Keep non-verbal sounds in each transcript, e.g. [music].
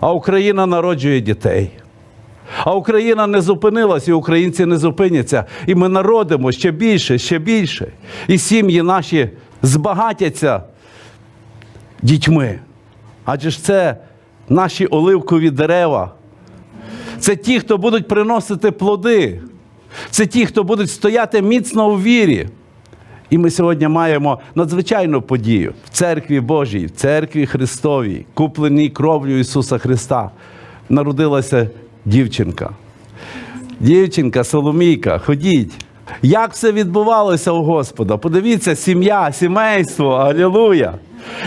А Україна народжує дітей. А Україна не зупинилась, і українці не зупиняться. І ми народимо ще більше, ще більше. І сім'ї наші збагатяться дітьми. Адже ж це наші оливкові дерева. Це ті, хто будуть приносити плоди. Це ті, хто будуть стояти міцно у вірі. І ми сьогодні маємо надзвичайну подію в церкві Божій, в церкві Христовій, купленій кров'ю Ісуса Христа. Народилася дівчинка. Дівчинка, Соломійка, ходіть. Як все відбувалося у Господа? Подивіться, сім'я, сімейство, алілуя.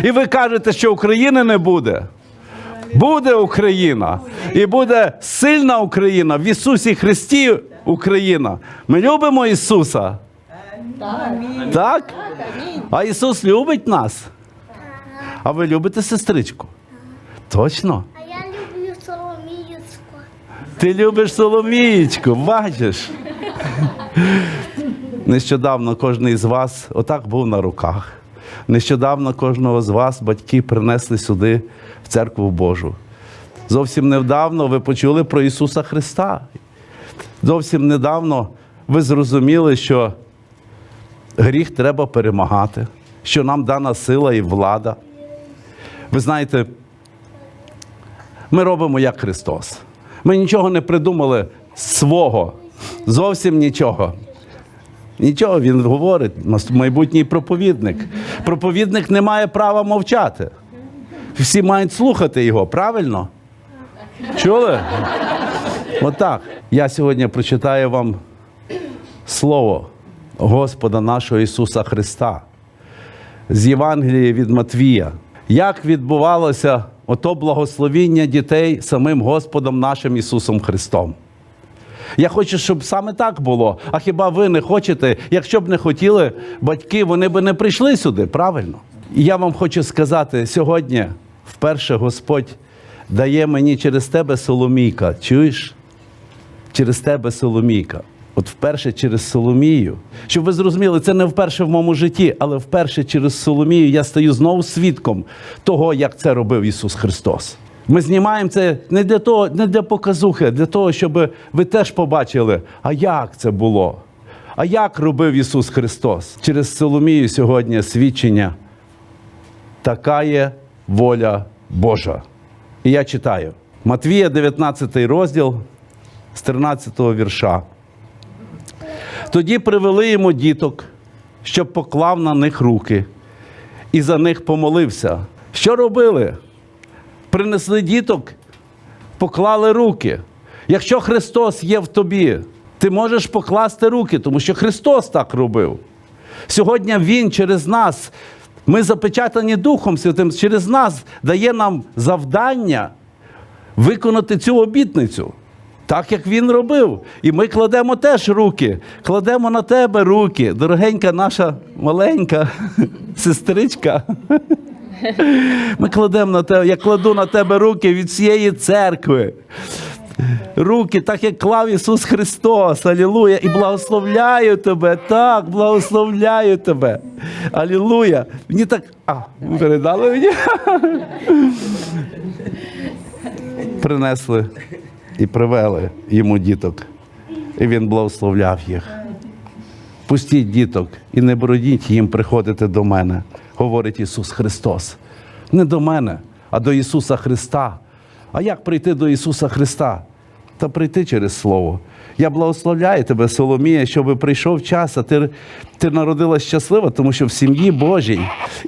І ви кажете, що України не буде. Буде Україна. І буде сильна Україна в Ісусі Христі Україна. Ми любимо Ісуса. Так? А Ісус любить нас. А ви любите сестричку? Точно? А я люблю Соломіїцьку. Ти любиш Соломієчку, бачиш? Нещодавно кожен із вас отак був на руках. Нещодавно кожного з вас батьки принесли сюди, в церкву Божу. Зовсім недавно ви почули про Ісуса Христа. Зовсім недавно ви зрозуміли, що гріх треба перемагати, що нам дана сила і влада. Ви знаєте, ми робимо як Христос. Ми нічого не придумали свого, зовсім нічого. Нічого він говорить, майбутній проповідник. Проповідник не має права мовчати. Всі мають слухати його, правильно? Чули? Отак. Я сьогодні прочитаю вам слово Господа нашого Ісуса Христа з Євангелії від Матвія. Як відбувалося ото благословіння дітей самим Господом нашим Ісусом Христом? Я хочу, щоб саме так було. А хіба ви не хочете? Якщо б не хотіли, батьки, вони б не прийшли сюди, правильно? І я вам хочу сказати, сьогодні вперше Господь дає мені через тебе Соломійка. Чуєш? Через тебе Соломійка. От вперше через Соломію. Щоб ви зрозуміли, це не вперше в моєму житті, але вперше через Соломію я стаю знову свідком того, як це робив Ісус Христос. Ми знімаємо це не для того, не для показухи, для того, щоб ви теж побачили, а як це було. А як робив Ісус Христос? Через Соломію сьогодні свідчення. Така є воля Божа. І я читаю Матвія, 19 розділ з 13 вірша. Тоді привели йому діток, щоб поклав на них руки, і за них помолився. Що робили? Принесли діток, поклали руки. Якщо Христос є в тобі, ти можеш покласти руки, тому що Христос так робив. Сьогодні Він через нас, ми запечатані Духом Святим, через нас дає нам завдання виконати цю обітницю. Так як він робив. І ми кладемо теж руки, кладемо на тебе руки, дорогенька наша маленька [laughs] сестричка. [laughs] Ми кладемо на тебе, я кладу на тебе руки від всієї церкви. Руки, так як клав Ісус Христос, Алілуя, і благословляю тебе, так, благословляю тебе. Алілуя. Мені так. А, ви передали мені? [laughs] Принесли і привели йому діток. І він благословляв їх. Пустіть діток і не бородіть їм приходити до мене, говорить Ісус Христос. Не до мене, а до Ісуса Христа. А як прийти до Ісуса Христа? Та прийти через Слово. Я благословляю тебе, Соломія, щоб прийшов час, а ти, ти народилась щаслива, тому що в сім'ї Божій.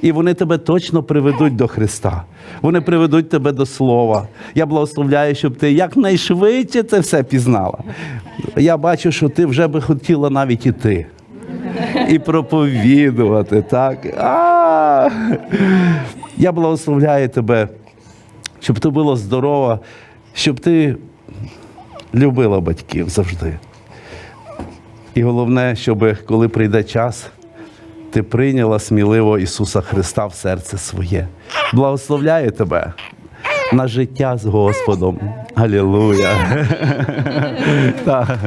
І вони тебе точно приведуть до Христа. Вони приведуть тебе до Слова. Я благословляю, щоб ти якнайшвидше це все пізнала. Я бачу, що ти вже би хотіла навіть іти. І проповідувати, так. А! Я благословляю тебе, щоб ти була здорова, щоб ти любила батьків завжди. І головне, щоб коли прийде час, ти прийняла сміливо Ісуса Христа в серце своє. Благословляю тебе на життя з Господом. Алілуя. [laughs]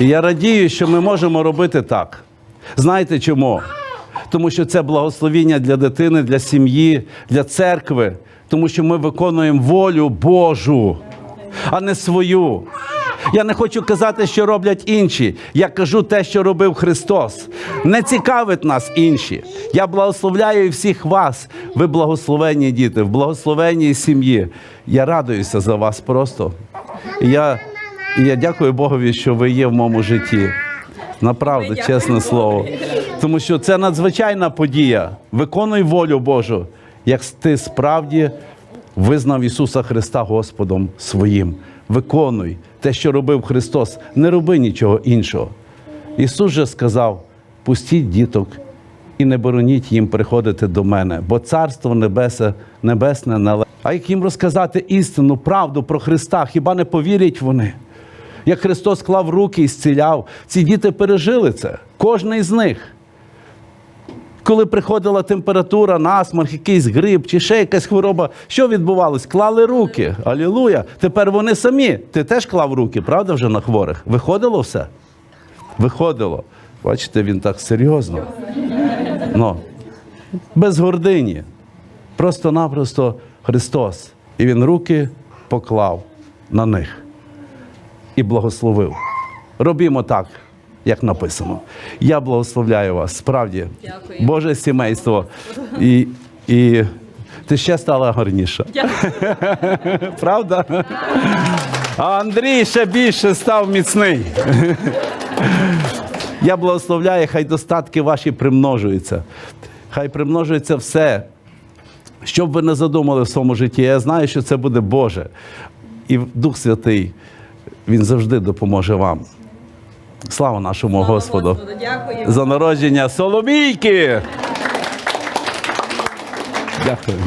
І я радію, що ми можемо робити так. Знаєте чому? тому що це благословіння для дитини, для сім'ї, для церкви, тому що ми виконуємо волю Божу, а не свою. Я не хочу казати, що роблять інші. Я кажу те, що робив Христос. Не цікавить нас інші. Я благословляю всіх вас. Ви благословенні діти, в благословенній сім'ї. Я радуюся за вас просто. І я, і я дякую Богові, що ви є в моєму житті. Направду, чесне слово. Тому що це надзвичайна подія. Виконуй волю Божу, як ти справді визнав Ісуса Христа Господом своїм. Виконуй те, що робив Христос, не роби нічого іншого. Ісус же сказав: пустіть діток і не бороніть їм приходити до мене, бо Царство Небесе, Небесне належить. А як їм розказати істину, правду про Христа, хіба не повірять вони? Як Христос клав руки і зціляв, ці діти пережили це, кожний з них. Коли приходила температура, насморк, якийсь грип чи ще якась хвороба, що відбувалось? Клали руки. Алілуя. Тепер вони самі. Ти теж клав руки, правда, вже на хворих? Виходило все? Виходило. Бачите, він так серйозно. Ну, без гордині. Просто-напросто Христос. І Він руки поклав на них і благословив. Робімо так, як написано. Я благословляю вас, справді, Дякую. Боже сімейство. І, і ти ще стала гарніша. [laughs] Правда? А Андрій ще більше став міцний. [laughs] Я благословляю, хай достатки ваші примножуються. Хай примножується все, що б ви не задумали в своєму житті. Я знаю, що це буде Боже. І Дух Святий, Він завжди допоможе вам. Слава нашому Слава Господу Господу, Дякую. за народження Соломійки. Дякую.